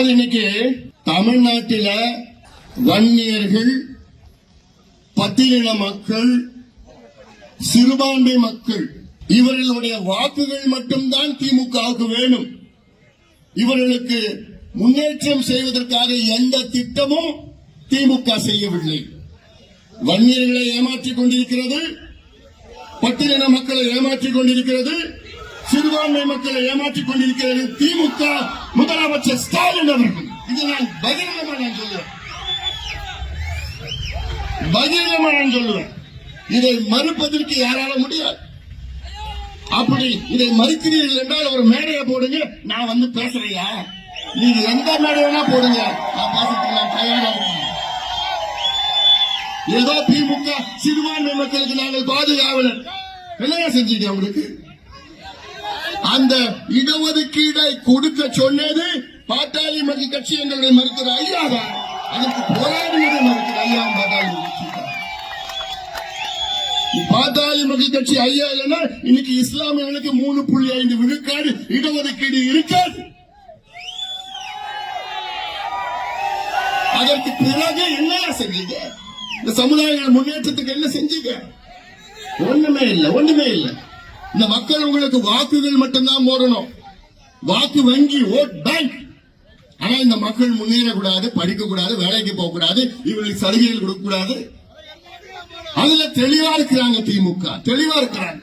அதாவது இன்னைக்கு தமிழ்நாட்டில வன்னியர்கள் பத்திரின மக்கள் சிறுபான்மை மக்கள் இவர்களுடைய வாக்குகள் மட்டும்தான் திமுகவுக்கு வேணும். இவர்களுக்கு முன்னேற்றம் செய்வதற்காக எந்த திட்டமும் திமுக செய்யவில்லை. வன்னியர்களை ஏமாற்றிக் கொண்டிருக்கிறது பத்திரின மக்களை ஏமாற்றிக் கொண்டிருக்கிறது சிறுபான்மை மக்களை ஏமாற்றிக் கொண்டிருக்கிறது திமுக முதலமைச்சர் ஸ்டாலின் அவர்கள். இது நான் பகிரங்கமா நான் சொல்லுவேன். பகிரங்கமா நான் சொல்லுவேன். இதை மறுப்பதற்கு யாரால முடியாது. அப்படி இதை மறுக்கிறீர்கள் என்றால் ஒரு மேடையை போடுங்க. நான் வந்து பேசுறையா நீங்க எந்த மேடை வேணா போடுங்க. நான் பேசுறதுக்கு நான் தயாரா ஏதோ திமுக சிறுபான்மை மக்களுக்கு நாங்கள் பாதுகாவலர். என்னங்க செஞ்சீங்க உங்களுக்கு? அந்த இடஒதுக்கீடை கொடுக்க சொன்னது பாட்டாளி மக்கள் கட்சி எங்களுடைய மறுக்கிற ஐயா தான். அதற்கு போராடியதை மறுக்கிற ஐயா பாட்டாளி கட்சி தான். பாட்டாளி மக்கள் கட்சி ஐயா இல்லைன்னா இன்னைக்கு இஸ்லாமியர்களுக்கு மூணு புள்ளி ஐந்து விழுக்காடு இடஒதுக்கீடு இருக்காது. அதற்கு பிறகு என்ன செஞ்சீங்க? இந்த சமுதாயங்கள் முன்னேற்றத்துக்கு என்ன செஞ்சீங்க? ஒண்ணுமே இல்ல ஒண்ணுமே இல்ல. இந்த மக்கள் உங்களுக்கு வாக்குகள் மட்டும்தான் போடணும். வாக்கு வங்கி ஓட் பேங்க். ஆனா இந்த மக்கள் முன்னேறக்கூடாது படிக்க கூடாது வேலைக்கு போக கூடாது இவங்களுக்கு சலுகைகள் கொடுக்க கூடாது அதுல தெளிவா இருக்கிறாங்க திமுக தெளிவா இருக்கிறாங்க.